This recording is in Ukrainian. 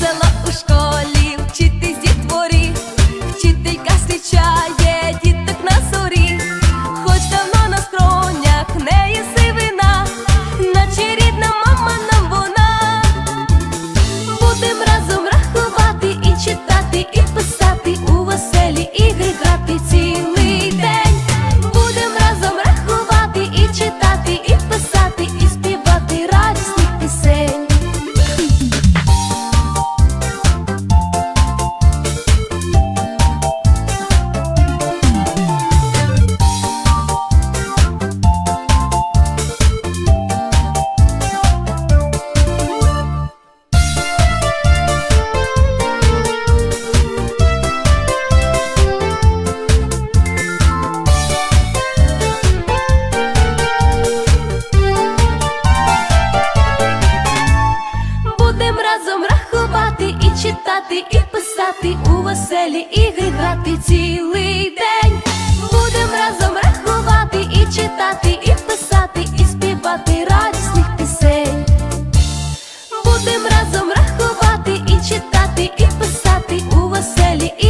Весело у школі у веселі ігри грати цілий день. Будем разом рахувати і читати, і писати, і співати радісних пісень. Будем разом рахувати і читати, і писати у веселі. ігри